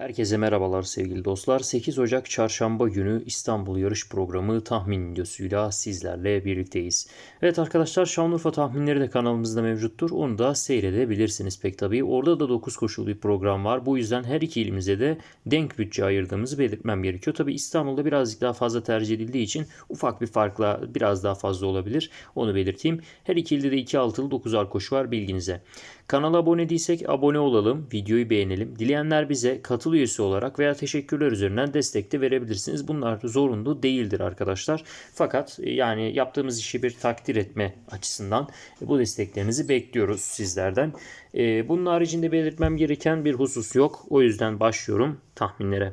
Herkese merhabalar sevgili dostlar. 8 Ocak Çarşamba günü İstanbul Yarış Programı tahmin videosuyla sizlerle birlikteyiz. Evet arkadaşlar Şanlıurfa tahminleri de kanalımızda mevcuttur. Onu da seyredebilirsiniz pek tabii. Orada da 9 koşul bir program var. Bu yüzden her iki ilimize de denk bütçe ayırdığımızı belirtmem gerekiyor. Tabii İstanbul'da birazcık daha fazla tercih edildiği için ufak bir farkla biraz daha fazla olabilir. Onu belirteyim. Her iki ilde de 2 altılı 9'ar koşu var bilginize. Kanala abone değilsek abone olalım, videoyu beğenelim. Dileyenler bize katıl üyesi olarak veya teşekkürler üzerinden destek de verebilirsiniz. Bunlar zorunlu değildir arkadaşlar. Fakat e, yani yaptığımız işi bir takdir etme açısından bu desteklerinizi bekliyoruz sizlerden. E, bunun haricinde belirtmem gereken bir husus yok. O yüzden başlıyorum tahminlere.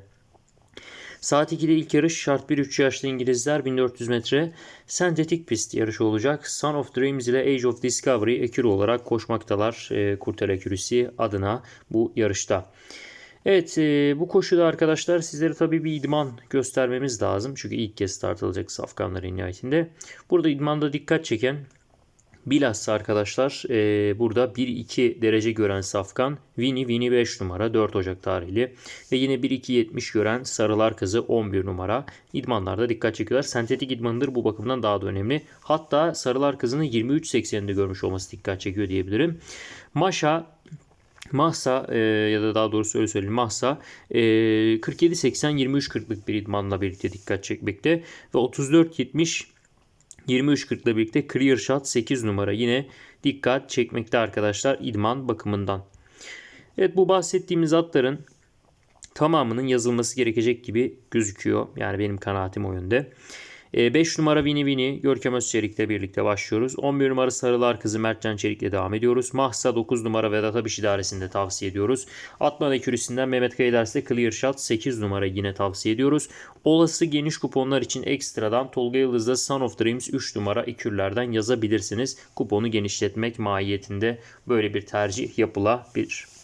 Saat 2'de ilk yarış şart 1 3 yaşlı İngilizler 1400 metre sentetik pist yarışı olacak. Son of Dreams ile Age of Discovery ekürü olarak koşmaktalar e, Kurtel Ekürüsü adına bu yarışta. Evet e, bu koşuda arkadaşlar sizlere tabii bir idman göstermemiz lazım. Çünkü ilk kez start alacak safkanların nihayetinde. Burada idmanda dikkat çeken Bilhassa arkadaşlar e, burada 1-2 derece gören Safkan Vini Vini 5 numara 4 Ocak tarihli ve yine 1-2-70 gören Sarılar Kızı 11 numara idmanlarda dikkat çekiyorlar. Sentetik idmanıdır bu bakımdan daha da önemli. Hatta Sarılar Kızı'nı 23-80'de görmüş olması dikkat çekiyor diyebilirim. Maşa Mahsa e, ya da daha doğrusu öyle söyleyeyim Mahsa e, 47-80-23-40'lık bir idmanla birlikte dikkat çekmekte ve 34-70 23.40 ile birlikte Clear Shot 8 numara yine dikkat çekmekte arkadaşlar idman bakımından. Evet bu bahsettiğimiz atların tamamının yazılması gerekecek gibi gözüküyor. Yani benim kanaatim o yönde. 5 ee, numara Vini Vini Görkem Özçelik'le birlikte başlıyoruz. 11 numara Sarılar Kızı Mertcan Çelik'le devam ediyoruz. Mahsa 9 numara Vedat Abiş idaresinde tavsiye ediyoruz. Atman ekürüsünden Mehmet Kayders'te Clear Shot 8 numara yine tavsiye ediyoruz. Olası geniş kuponlar için ekstradan Tolga Yıldız'da Son of Dreams 3 numara ekürlerden yazabilirsiniz. Kuponu genişletmek mahiyetinde böyle bir tercih yapılabilir.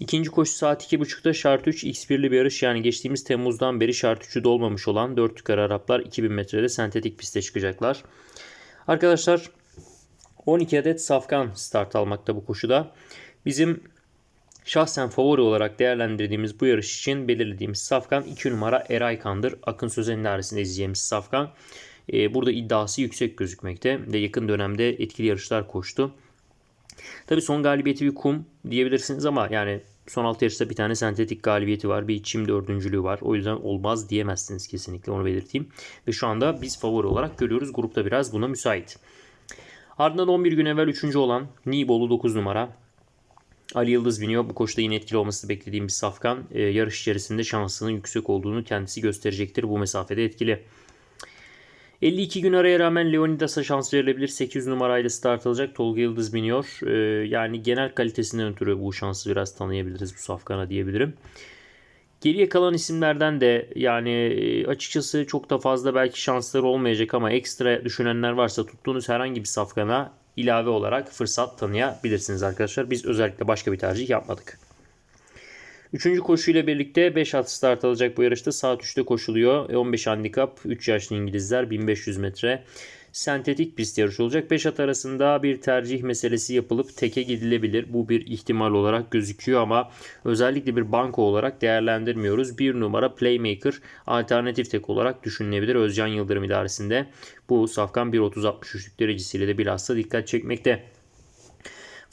İkinci koşu saat 2.30'da şart 3 X1'li bir yarış yani geçtiğimiz Temmuz'dan beri şart 3'ü dolmamış olan 4 yukarı Araplar 2000 metrede sentetik piste çıkacaklar. Arkadaşlar 12 adet safkan start almakta bu koşuda. Bizim şahsen favori olarak değerlendirdiğimiz bu yarış için belirlediğimiz safkan 2 numara Eray Kandır. Akın Sözen'in arasında izleyeceğimiz safkan. Ee, burada iddiası yüksek gözükmekte ve yakın dönemde etkili yarışlar koştu. Tabi son galibiyeti bir kum diyebilirsiniz ama yani son 6 yarışta bir tane sentetik galibiyeti var. Bir çim dördüncülüğü var. O yüzden olmaz diyemezsiniz kesinlikle onu belirteyim. Ve şu anda biz favori olarak görüyoruz. Grupta biraz buna müsait. Ardından 11 gün evvel 3. olan Nibolu 9 numara. Ali Yıldız biniyor. Bu koşuda yine etkili olması beklediğim bir safkan. Ee, yarış içerisinde şansının yüksek olduğunu kendisi gösterecektir. Bu mesafede etkili. 52 gün araya rağmen Leonidas'a şans verilebilir. 800 numarayla start alacak. Tolga Yıldız biniyor. Ee, yani genel kalitesinden ötürü bu şansı biraz tanıyabiliriz bu safkana diyebilirim. Geriye kalan isimlerden de yani e, açıkçası çok da fazla belki şansları olmayacak ama ekstra düşünenler varsa tuttuğunuz herhangi bir safkana ilave olarak fırsat tanıyabilirsiniz arkadaşlar. Biz özellikle başka bir tercih yapmadık. Üçüncü koşuyla birlikte 5 at start alacak bu yarışta. Saat 3'te koşuluyor. 15 e, handikap 3 yaşlı İngilizler 1500 metre. Sentetik pist yarışı olacak. 5 at arasında bir tercih meselesi yapılıp teke gidilebilir. Bu bir ihtimal olarak gözüküyor ama özellikle bir banko olarak değerlendirmiyoruz. Bir numara Playmaker alternatif tek olarak düşünülebilir. Özcan Yıldırım idaresinde bu safkan 1.30-63'lük derecesiyle de bilhassa dikkat çekmekte.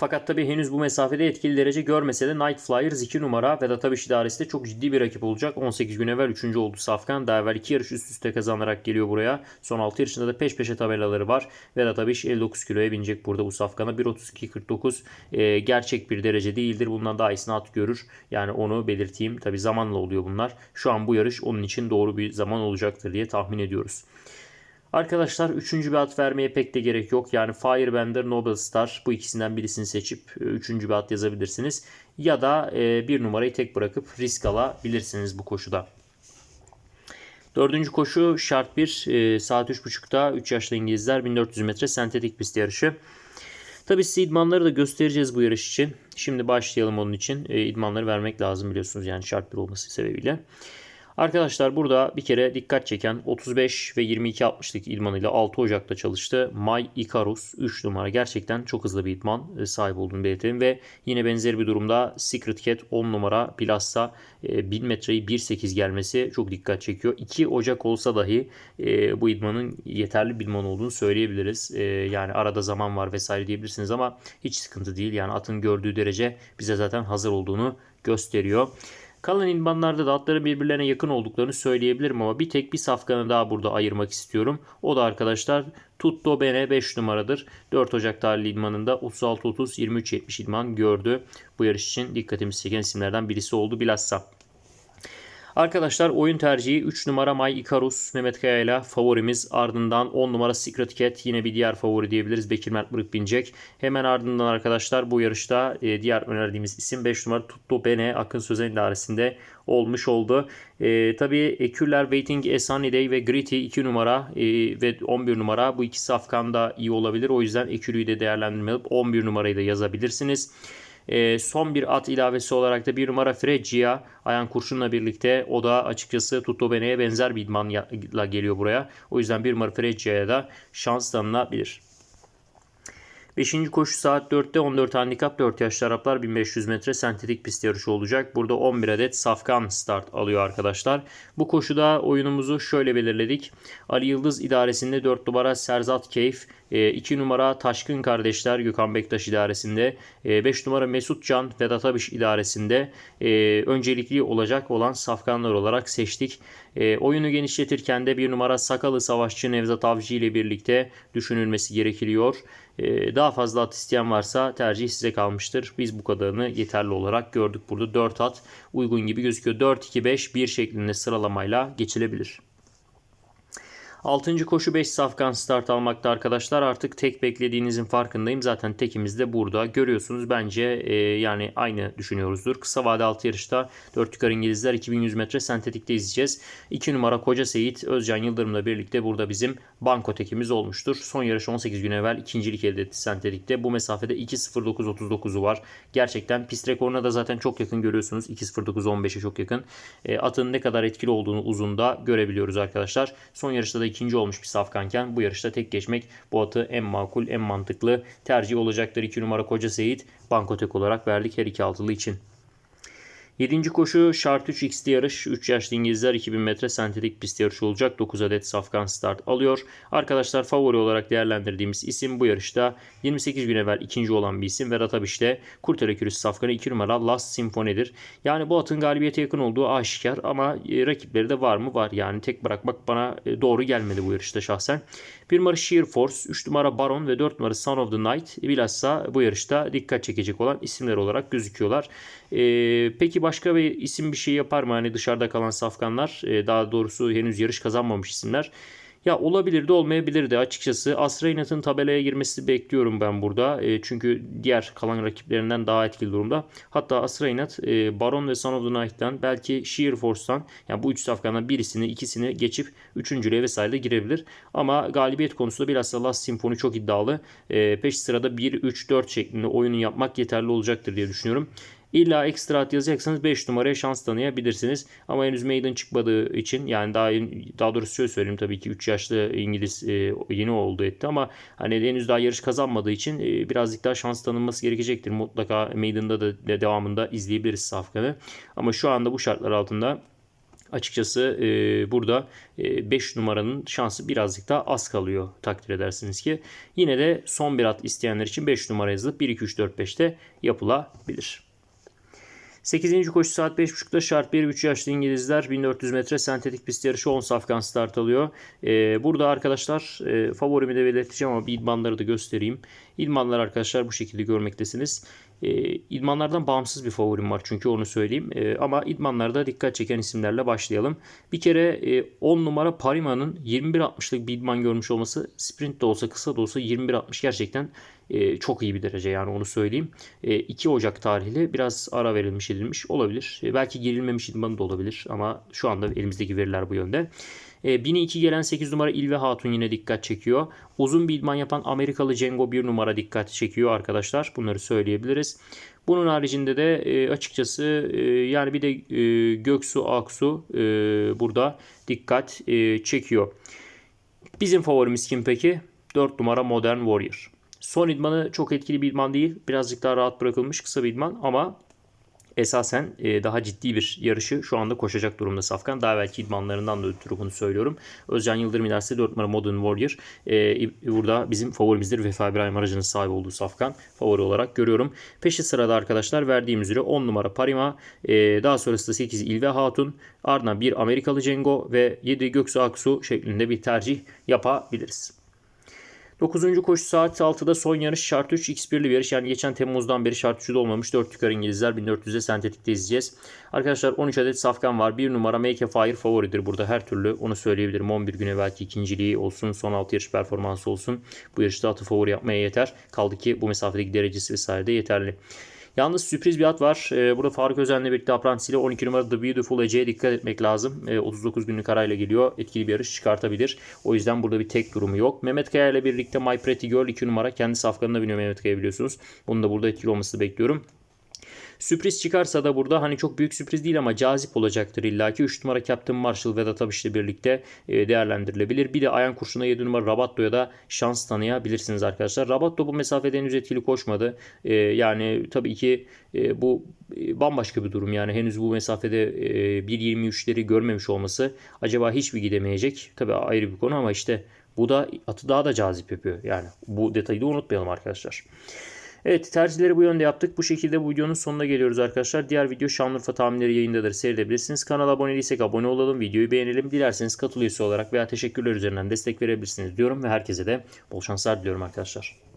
Fakat tabii henüz bu mesafede etkili derece görmese de Night Flyers 2 numara Vedat Abiş idaresinde çok ciddi bir rakip olacak. 18 gün evvel 3. oldu Safkan. Daha evvel 2 yarış üst üste kazanarak geliyor buraya. Son 6 yarışında da peş peşe tabelaları var. Vedat Abiş 59 kiloya binecek burada bu Safkan'a. 1.32-49 e, gerçek bir derece değildir. Bundan daha iyisini at görür. Yani onu belirteyim. Tabii zamanla oluyor bunlar. Şu an bu yarış onun için doğru bir zaman olacaktır diye tahmin ediyoruz. Arkadaşlar üçüncü bir at vermeye pek de gerek yok. Yani Firebender, Noble Star bu ikisinden birisini seçip e, üçüncü bir at yazabilirsiniz. Ya da e, bir numarayı tek bırakıp risk alabilirsiniz bu koşuda. Dördüncü koşu şart 1 e, saat 3.30'da 3 yaşlı İngilizler 1400 metre sentetik pist yarışı. Tabi size idmanları da göstereceğiz bu yarış için. Şimdi başlayalım onun için. İdmanları vermek lazım biliyorsunuz yani şart 1 olması sebebiyle. Arkadaşlar burada bir kere dikkat çeken 35 ve 22.60'lık idmanıyla 6 Ocak'ta çalıştı. May Icarus 3 numara. Gerçekten çok hızlı bir idman e, sahip olduğunu belirtelim. Ve yine benzer bir durumda Secret Cat 10 numara bilhassa 1000 metreyi 1.8 gelmesi çok dikkat çekiyor. 2 Ocak olsa dahi e, bu idmanın yeterli bir idman olduğunu söyleyebiliriz. E, yani arada zaman var vesaire diyebilirsiniz ama hiç sıkıntı değil. Yani atın gördüğü derece bize zaten hazır olduğunu gösteriyor. Kalan idmanlarda da atların birbirlerine yakın olduklarını söyleyebilirim ama bir tek bir safkanı daha burada ayırmak istiyorum. O da arkadaşlar Tutto Bene 5 numaradır. 4 Ocak tarihli idmanında 36-30-23-70 idman gördü. Bu yarış için dikkatimizi çeken isimlerden birisi oldu bilhassa. Arkadaşlar oyun tercihi 3 numara May Icarus Mehmet Kaya ile favorimiz. Ardından 10 numara Secret Cat yine bir diğer favori diyebiliriz. Bekir Mert Mırık binecek. Hemen ardından arkadaşlar bu yarışta e, diğer önerdiğimiz isim 5 numara Tutto Bene Akın Sözen idaresinde olmuş oldu. E, tabii Eküller Waiting A Sunny Day ve Gritty 2 numara e, ve 11 numara bu ikisi Afgan'da iyi olabilir. O yüzden Ekülü'yü de değerlendirme 11 numarayı da yazabilirsiniz. E, son bir at ilavesi olarak da bir numara Freccia Ayan Kurşun'la birlikte o da açıkçası Tutto Bene'ye benzer bir idmanla geliyor buraya. O yüzden bir numara Freccia'ya da şans tanınabilir. 5. koşu saat 4'te 14 handikap 4 yaşlı Araplar 1500 metre sentetik pist yarışı olacak. Burada 11 adet safkan start alıyor arkadaşlar. Bu koşuda oyunumuzu şöyle belirledik. Ali Yıldız idaresinde 4 numara Serzat Keyif, 2 numara Taşkın Kardeşler Gökhan Bektaş idaresinde, 5 numara Mesut Can Vedat Abiş idaresinde öncelikli olacak olan safkanlar olarak seçtik. Oyunu genişletirken de 1 numara Sakalı Savaşçı Nevzat Avcı ile birlikte düşünülmesi gerekiliyor. Daha fazla at isteyen varsa tercih size kalmıştır. Biz bu kadarını yeterli olarak gördük burada. 4 at uygun gibi gözüküyor. 4-2-5-1 şeklinde sıralamayla geçilebilir. 6. koşu 5 safkan start almakta arkadaşlar. Artık tek beklediğinizin farkındayım. Zaten tekimiz de burada. Görüyorsunuz bence e, yani aynı düşünüyoruzdur. Kısa vade 6 yarışta 4 yukarı İngilizler 2100 metre sentetikte izleyeceğiz. 2 numara Koca Seyit Özcan Yıldırım'la birlikte burada bizim banko tekimiz olmuştur. Son yarış 18 gün evvel ikincilik elde etti sentetikte. Bu mesafede 2.09.39'u var. Gerçekten pist rekoruna da zaten çok yakın görüyorsunuz. 2.09.15'e çok yakın. E, atın ne kadar etkili olduğunu uzunda görebiliyoruz arkadaşlar. Son yarışta da ikinci olmuş bir safkanken bu yarışta tek geçmek bu atı en makul en mantıklı tercih olacaktır. 2 numara Koca Seyit bankotek olarak verdik her iki altılı için. 7. koşu şart 3 x'li yarış. 3 yaşlı İngilizler 2000 metre sentetik pist yarışı olacak. 9 adet safkan start alıyor. Arkadaşlar favori olarak değerlendirdiğimiz isim bu yarışta 28 gün evvel ikinci olan bir isim. Vedat Abiş'te Kurtere Kürüs safkanı 2 numara Last Symphony'dir. Yani bu atın galibiyete yakın olduğu aşikar ama e, rakipleri de var mı? Var. Yani tek bırakmak bana e, doğru gelmedi bu yarışta şahsen. 1 numara Sheer Force, 3 numara Baron ve 4 numara Son of the Night bilhassa bu yarışta dikkat çekecek olan isimler olarak gözüküyorlar. Ee, peki başka bir isim bir şey yapar mı? Hani dışarıda kalan safkanlar e, daha doğrusu henüz yarış kazanmamış isimler. Ya olabilir de olmayabilir de açıkçası Asreynat'ın tabelaya girmesi bekliyorum ben burada. E, çünkü diğer kalan rakiplerinden daha etkili durumda. Hatta Asreynat e, Baron ve Son of the Night'tan belki Sheer Force'tan yani bu üç safkandan birisini ikisini geçip üçüncülüğe vesaire girebilir. Ama galibiyet konusunda bilhassa Last Symphony çok iddialı. E, peş sırada 1-3-4 şeklinde oyunu yapmak yeterli olacaktır diye düşünüyorum. İlla ekstra at yazacaksanız 5 numaraya şans tanıyabilirsiniz. Ama henüz maiden çıkmadığı için yani daha daha doğrusu şöyle söyleyeyim tabii ki 3 yaşlı İngiliz e, yeni oldu etti ama hani henüz daha yarış kazanmadığı için e, birazcık daha şans tanınması gerekecektir. Mutlaka maiden'da da de, devamında izleyebiliriz Safkan'ı. Ama şu anda bu şartlar altında açıkçası e, burada 5 e, numaranın şansı birazcık daha az kalıyor takdir edersiniz ki. Yine de son bir at isteyenler için 5 numara yazılıp 1 2 3 4 5'te yapılabilir. 8. koşu saat 5.30'da şart 1 3 yaşlı İngilizler 1400 metre sentetik pist yarışı 10 safkan start alıyor. Ee, burada arkadaşlar e, favorimi de belirteceğim ama bir idmanları da göstereyim. İdmanlar arkadaşlar bu şekilde görmektesiniz. E, idmanlardan bağımsız bir favorim var çünkü onu söyleyeyim. E, ama idmanlarda dikkat çeken isimlerle başlayalım. Bir kere e, 10 numara Parima'nın 21.60'lık bir idman görmüş olması sprint de olsa kısa da olsa 21.60 gerçekten e, çok iyi bir derece yani onu söyleyeyim. E, 2 Ocak tarihli biraz ara verilmiş edilmiş olabilir. E, belki girilmemiş idmanı da olabilir ama şu anda elimizdeki veriler bu yönde. E, 1000'e 2 gelen 8 numara İlve Hatun yine dikkat çekiyor. Uzun bir idman yapan Amerikalı Cengo 1 numara dikkat çekiyor arkadaşlar. Bunları söyleyebiliriz. Bunun haricinde de e, açıkçası e, yani bir de e, Göksu Aksu e, burada dikkat e, çekiyor. Bizim favorimiz kim peki? 4 numara Modern Warrior. Son idmanı çok etkili bir idman değil. Birazcık daha rahat bırakılmış kısa bir idman ama esasen e, daha ciddi bir yarışı şu anda koşacak durumda Safkan. Daha belki idmanlarından da ötürü bunu söylüyorum. Özcan Yıldırım ilerse 4 numara Modern Warrior. E, burada bizim favorimizdir. Vefa İbrahim aracının sahibi olduğu Safkan. Favori olarak görüyorum. Peşi sırada arkadaşlar verdiğim üzere 10 numara Parima. E, daha sonrasında 8 İlve Hatun. Ardından 1 Amerikalı Cengo ve 7 Göksu Aksu şeklinde bir tercih yapabiliriz. 9. koşu saat 6'da son yarış şart 3 X1'li bir yarış. Yani geçen Temmuz'dan beri şart 3'ü de olmamış. 4 yukarı İngilizler 1400'e sentetikte izleyeceğiz. Arkadaşlar 13 adet safkan var. 1 numara Make a Fire favoridir burada her türlü. Onu söyleyebilirim. 11 güne belki ikinciliği olsun. Son 6 yarış performansı olsun. Bu yarışta atı favori yapmaya yeter. Kaldı ki bu mesafedeki derecesi vesaire de yeterli. Yalnız sürpriz bir at var. Ee, burada Faruk Özen'le birlikte aprantisiyle 12 numara The Beautiful Ece'ye dikkat etmek lazım. Ee, 39 günlük arayla geliyor. Etkili bir yarış çıkartabilir. O yüzden burada bir tek durumu yok. Mehmet Kaya ile birlikte My Pretty Girl 2 numara. Kendi safkanına biniyor Mehmet Kaya biliyorsunuz. Bunun da burada etkili olmasını bekliyorum. Sürpriz çıkarsa da burada hani çok büyük sürpriz değil ama cazip olacaktır illaki. 3 numara Captain Marshall Vedat Abiş ile birlikte e, değerlendirilebilir. Bir de Ayan Kurşun'a 7 numara Rabatto'ya da şans tanıyabilirsiniz arkadaşlar. Rabatto bu mesafede henüz etkili koşmadı. E, yani tabii ki e, bu bambaşka bir durum. Yani henüz bu mesafede 1.23'leri görmemiş olması acaba hiç mi gidemeyecek? Tabii ayrı bir konu ama işte bu da atı daha da cazip yapıyor. Yani bu detayı da unutmayalım arkadaşlar. Evet tercihleri bu yönde yaptık. Bu şekilde bu videonun sonuna geliyoruz arkadaşlar. Diğer video Şanlıurfa tahminleri yayındadır. Seyredebilirsiniz. Kanala abone değilsek abone olalım. Videoyu beğenelim. Dilerseniz katıl olarak veya teşekkürler üzerinden destek verebilirsiniz diyorum. Ve herkese de bol şanslar diliyorum arkadaşlar.